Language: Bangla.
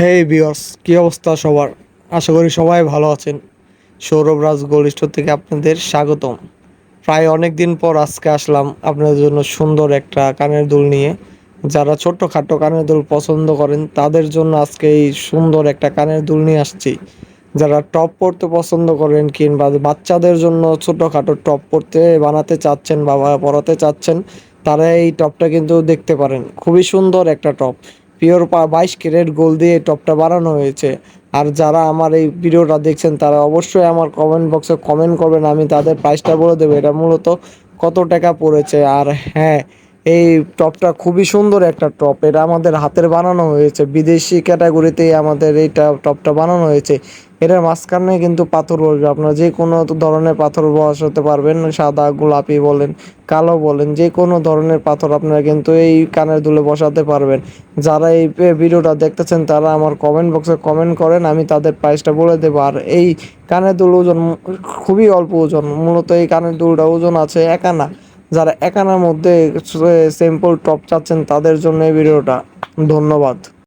হেই বিয়স কি অবস্থা সবার? আশা করি সবাই ভালো আছেন। সৌরভ রাজ গোল্ড স্টোর থেকে আপনাদের স্বাগতম। প্রায় অনেক দিন পর আজকে আসলাম আপনাদের জন্য সুন্দর একটা কানের দুল নিয়ে। যারা ছোট্ট খাটো কানের দুল পছন্দ করেন, তাদের জন্য আজকে এই সুন্দর একটা কানের দুল নিয়ে আসছি। যারা টপ পরতে পছন্দ করেন কিংবা বাচ্চাদের জন্য ছোটোখাটো টপ পরতে বানাতে চাচ্ছেন বা পরাতে চাচ্ছেন, তারা এই টপটা কিন্তু দেখতে পারেন। খুবই সুন্দর একটা টপ। পিওর বাইশ ক্যারেট গোল দিয়ে টপটা বানানো হয়েছে। আর যারা আমার এই ভিডিওটা দেখছেন, তারা অবশ্যই আমার কমেন্ট বক্সে কমেন্ট করবেন, আমি তাদের প্রাইসটা বলে দেবো। এটা মূলত কত টাকা পড়েছে? আর হ্যাঁ এই টপটা খুবই সুন্দর একটা টপ। এটা আমাদের হাতের বানানো হয়েছে। বিদেশি ক্যাটাগরিতেই আমাদের এইটা টপটা বানানো হয়েছে। এটার মাঝখানে কিন্তু পাথর বসবে। আপনারা যে কোনো ধরনের পাথর বসাতে পারবেন। সাদা, গোলাপি বলেন, কালো বলেন যে কোনো ধরনের পাথর আপনারা কিন্তু এই কানের দুলে বসাতে পারবেন। যারা এই ভিডিওটা দেখতেছেন, তারা আমার কমেন্ট বক্সে কমেন্ট করেন। আমি তাদের প্রাইসটা বলে দেবো। আর এই কানের দুল ওজন খুবই অল্প ওজন। মূলত এই কানের দুলটা ওজন আছে একানা। যারা একানার মধ্যে সিম্পল টপ চাচ্ছেন তাদের জন্য এই ভিডিওটা। ধন্যবাদ।